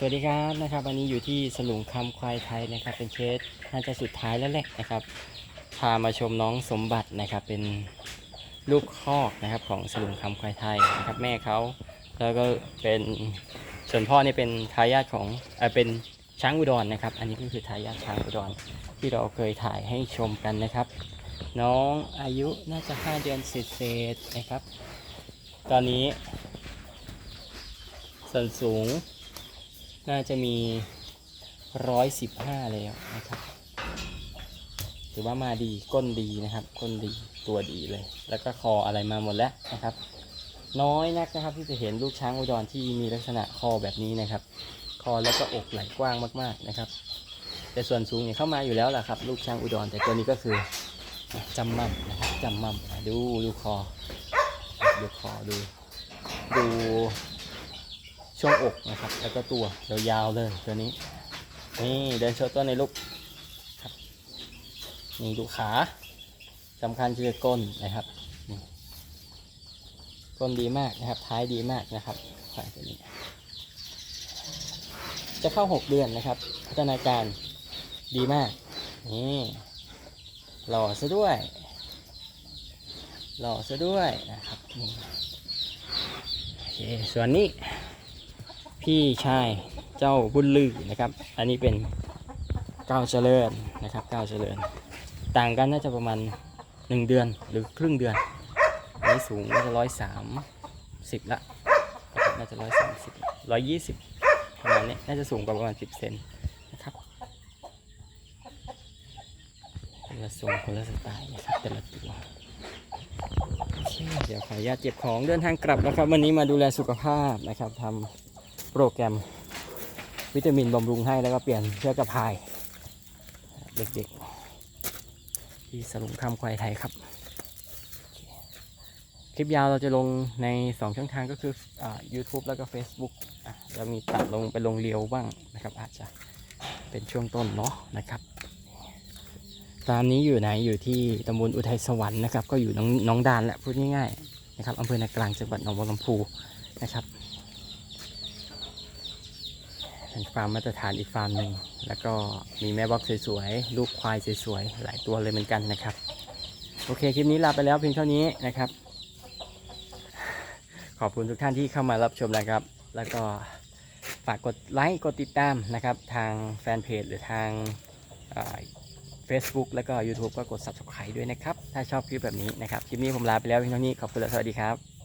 สวัสดีครับนะครับวันนี้อยู่ที่สลุงคำควายไทยนะครับ เป็นเคสน่าจะสุดท้ายแล้วแหละนะครับ พามาชมน้องสมบัตินะครับ เป็นลูกคอกนะครับของสลุงคำควายไทยนะครับ แม่เขาแล้วก็เป็นส่วนพ่อนี่เป็นทายาทของเออเป็นช้างอุดรนะครับ อันนี้ก็คือทายาทช้างอุดรที่เราเคยถ่ายให้ชมกันนะครับ น้องอายุน่าจะ 5 เดือนเศษๆนะครับ ตอนนี้ส่วนสูง น่าจะมี115แล้วนะครับถือว่ามาดีก้นดีนะครับ ก้นดีตัวดีเลย แล้วก็คออะไรมาหมดแล้วนะครับ น้อยนักนะครับที่จะเห็นลูกช้างอุดรที่มีลักษณะคอแบบนี้นะครับ คอแล้วก็อกไหล่กว้างมากๆนะครับ แต่ส่วนสูงเนี่ยเข้ามาอยู่แล้วล่ะครับ ลูกช้างอุดรแต่ตัวนี้ก็คือจำมั่มนะครับจำมั่มดูดูคอดูคอดูดู ช่วงอกนะครับ แล้วก็ตัวยาวๆเลยตัวนี้ นี่เดินโชว์ตัวในลูกครับนี่ดูขาสำคัญคือก้นนะครับก้นดีมากนะครับ ท้ายดีมากนะครับควายตัวนี้ จะเข้า 6 เดือนนะครับ พัฒนาการดีมาก นี่หล่อซะด้วย หล่อซะด้วยนะครับนี่โอเคส่วนนี้ พี่ชายเจ้าบุญลือนะครับ อันนี้เป็นก้าวเจริญนะครับก้าวเจริญ ต่างกันน่าจะประมาณ 1 เดือนหรือครึ่งเดือนอันนี้สูงน่าจะร้อยสามสิบละน่าจะร้อยสามสิบร้อยยี่สิบประมาณนี้น่าจะสูงกว่าประมาณสิบเซนนะครับคนละทรงคนละสไตล์นะครับแต่ละตัวเดี๋ยวขออนุญาตเก็บของเดินทางกลับนะครับ วันนี้มาดูแลสุขภาพนะครับทำ รแกรมวิตามินบำรุงให้แล้วก็เปลี่ยนเชื้อกระพาย เด็กๆ ที่สลุงคำควายไทยครับ คลิปยาวเราจะลงใน 2 ช่องทางก็คืออา YouTube แล้วก็ Facebook จะมีตัดลงไปลงเรียวบ้างนะครับ อาจจะเป็นช่วงต้นเนาะนะครับตามนี้อยู่ไหนอยู่ที่ตำบลอุทัยสวรรค์นะครับ ก็อยู่น้องน้องดานแหละพูดง่ายๆนะครับอำเภอนากลางจังหวัดหนองบัวลำพูนะครับ เป็นฟาร์มมาตรฐานอีกฟาร์มหนึ่งแล้วก็มีแม่บล็อกสวยๆลูกควายสวยๆหลายตัวเลยเหมือนกันนะครับ โอเคคลิปนี้ลาไปแล้วเพียงเท่านี้นะครับ ขอบคุณทุกท่านที่เข้ามารับชมนะครับ แล้วก็ฝากกดไลค์กดติดตามนะครับ ทางแฟนเพจหรือทางเฟซบุ๊กแล้วก็ YouTube ก็กด Subscribe ด้วยนะครับ ถ้าชอบคลิปแบบนี้นะครับ คลิปนี้ผมลาไปแล้วเพียงเท่านี้ขอบคุณและสวัสดีครับ